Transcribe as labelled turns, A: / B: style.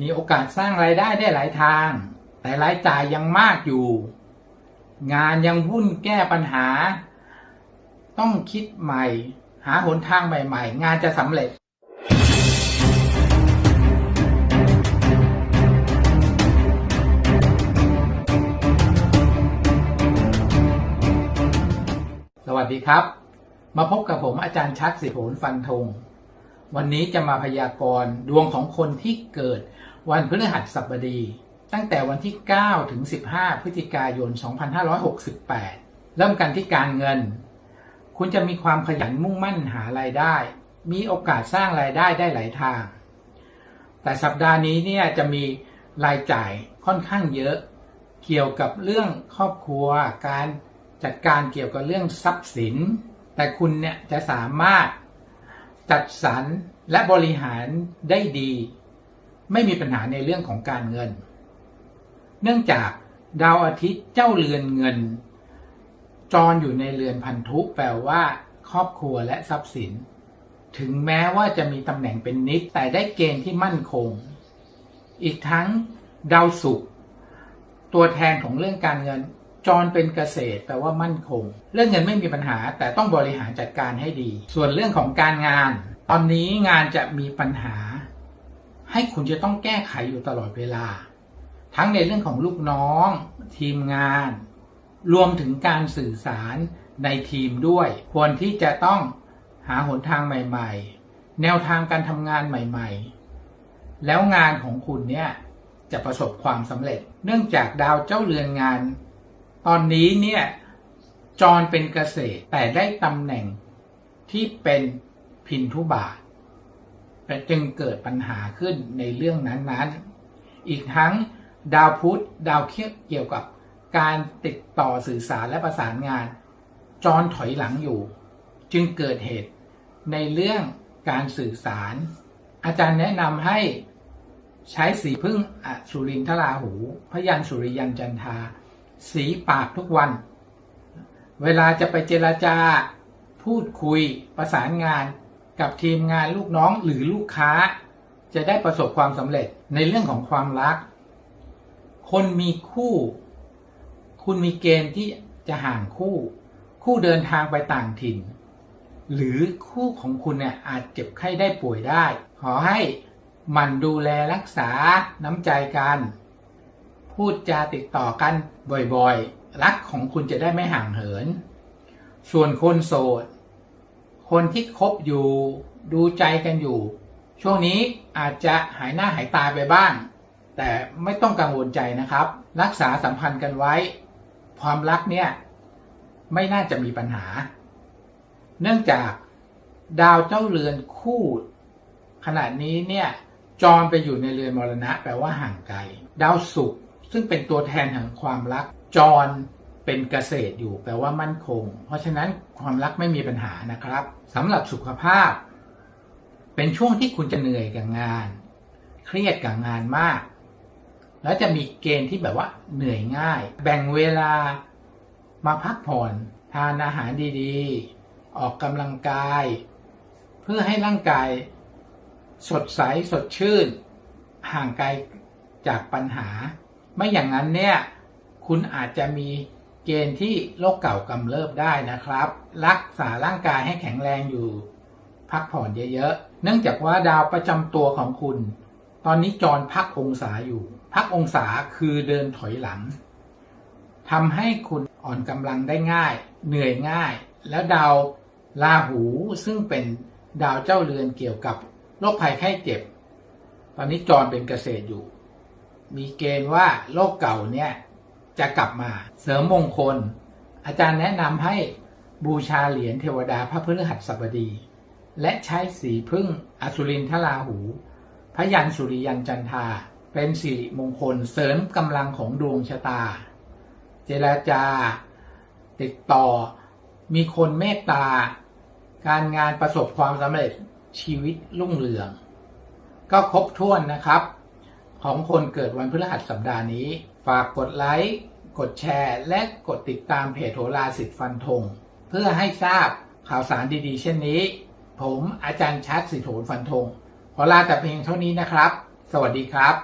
A: มีโอกาสสร้างรายได้ได้หลายทาง แต่รายจ่ายยังมากอยู่ งานยังวุ่นแก้ปัญหา ต้องคิดใหม่ หาหนทางใหม่ ๆ งานจะสำเร็จสวัสดีครับ มาพบกับผมอาจารย์ชัดสิโหนฟันธง วันนี้จะมาพยากรณ์ดวงของคนที่เกิด วันพฤหัสบดี ตั้งแต่วันที่ 9 ถึง 15 พฤศจิกายน 2568 เริ่มกันที่การเงิน คุณจะมีความขยันมุ่งมั่นหารายได้ มีโอกาสสร้างรายได้ได้หลายทาง แต่สัปดาห์นี้เนี่ยจะมีรายจ่ายค่อนข้างเยอะ เกี่ยวกับเรื่องครอบครัว การจัดการเกี่ยวกับเรื่องทรัพย์สิน แต่คุณเนี่ยจะสามารถจัดสรรและบริหารได้ดี ไม่มีปัญหาในเรื่องของการเงิน เนื่องจากดาวอาทิตย์เจ้าเรือนเงิน จรอยู่ในเรือนพันธุแปลว่า ครอบครัวและทรัพย์สิน ถึงแม้ว่าจะมีตำแหน่งเป็นนิดแต่ได้เกณฑ์ที่มั่นคง อีกทั้งดาวศุกร์ตัวแทนของเรื่องการเงิน จรเป็นเกษตรแปลว่ามั่นคง เรื่องเงินไม่มีปัญหาแต่ต้องบริหารจัดการให้ดี ส่วนเรื่องของการงาน ตอนนี้งานจะมีปัญหา ให้คุณจะต้องแก้ไขอยู่ตลอดเวลา ทั้งในเรื่องของลูกน้อง ทีมงาน รวมถึงการสื่อสารในทีมด้วย ควรที่จะต้องหาหนทางใหม่ ๆ แนวทางการทำงานใหม่ ๆ แล้วงานของคุณเนี่ยจะประสบความสำเร็จ เนื่องจากดาวเจ้าเรือนงาน ตอนนี้เนี่ยจรเป็นเกษตรแต่ได้ตำแหน่งที่เป็นพินทุบาท จึงเกิดปัญหาขึ้นในเรื่องนั้นๆ อีกทั้งดาวพุธดาวเครียดเกี่ยวกับการติดต่อสื่อสารและประสานงาน จรถอยหลังอยู่ จึงเกิดเหตุในเรื่องการสื่อสาร อาจารย์แนะนำให้ใช้สีพึ่งอสุรินทราหู พยัญชนสุริยันจันทา สีปากทุกวัน เวลาจะไปเจราจา พูดคุยประสานงาน กับทีมงานลูกน้องหรือลูกค้า จะได้ประสบความสำเร็จในเรื่องของความรัก คนมีคู่ คุณมีเกณฑ์ที่จะห่างคู่ คู่เดินทางไปต่างถิ่น หรือคู่ของคุณเนี่ยอาจเจ็บไข้ได้ป่วยได้ ขอให้มันดูแลรักษาน้ำใจกัน พูดจาติดต่อกันบ่อยๆ รักของคุณจะได้ไม่ห่างเหิน ส่วนคนโสด คนที่คบอยู่ดูใจกันอยู่ ช่วงนี้อาจจะหายหน้าหายตาไปบ้าง แต่ไม่ต้องกังวลใจนะครับ รักษาสัมพันธ์กันไว้ ความรักเนี่ยไม่น่าจะมีปัญหา เนื่องจากดาวเจ้าเรือนคู่ขณะนี้เนี่ยจรไปอยู่ในเรือนมรณะแปลว่าห่างไกล ดาวศุกร์ซึ่งเป็นตัวแทนแห่งความรักจร เป็นเกษตรอยู่แปลว่ามั่นคง เพราะฉะนั้นความรักไม่มีปัญหานะครับสำหรับสุขภาพ เป็นช่วงที่คุณจะเหนื่อยกับงาน เครียดกับงานมาก แล้วจะมีเกณฑ์ที่แบบว่าเหนื่อยง่าย แบ่งเวลามาพักผ่อนทานอาหารดีๆ ออกกำลังกาย เพื่อให้ร่างกาย สดใสสดชื่น ห่างไกลจากปัญหา ไม่อย่างนั้นเนี่ย คุณอาจจะมี เกณฑ์ที่โรคเก่ากำเริบได้นะครับ รักษาร่างกายให้แข็งแรงอยู่ พักผ่อนเยอะๆ เนื่องจากว่าดาวประจำตัวของคุณ ตอนนี้จรพักองศาอยู่ พักองศาคือเดินถอยหลังทำให้คุณอ่อนกำลังได้ง่าย เหนื่อยง่าย แล้วดาวราหูซึ่งเป็นดาวเจ้าเรือนเกี่ยวกับโรคภัยไข้เจ็บ ตอนนี้จรเป็นเกษตรอยู่ มีเกณฑ์ว่าโรคเก่าเนี่ย จะกลับมาเสริมมงคล อาจารย์แนะนำให้บูชาเหรียญเทวดาพระพฤหัสบดี และใช้สีพึ่งอสุรินทราหูพยัญชนสุริยันจันทา เป็นสิริมงคลเสริมกำลังของดวงชะตา เจราจา ติดต่อ มีคนเมตตา การงานประสบความสำเร็จชีวิตรุ่งเรือง ก็ครบถ้วนนะครับ ของคนเกิดวันพฤหัสสัปดาห์นี้ ฝากกดไลค์ กดแชร์ และกดติดตามเพจโหราสิทธิ์ฟันธงเพื่อให้ทราบข่าวสารดีๆ เช่นนี้ ผมอาจารย์ชัดสิทธิ์โหนฟันธงขอลาแต่เพียงเท่านี้นะครับ สวัสดีครับ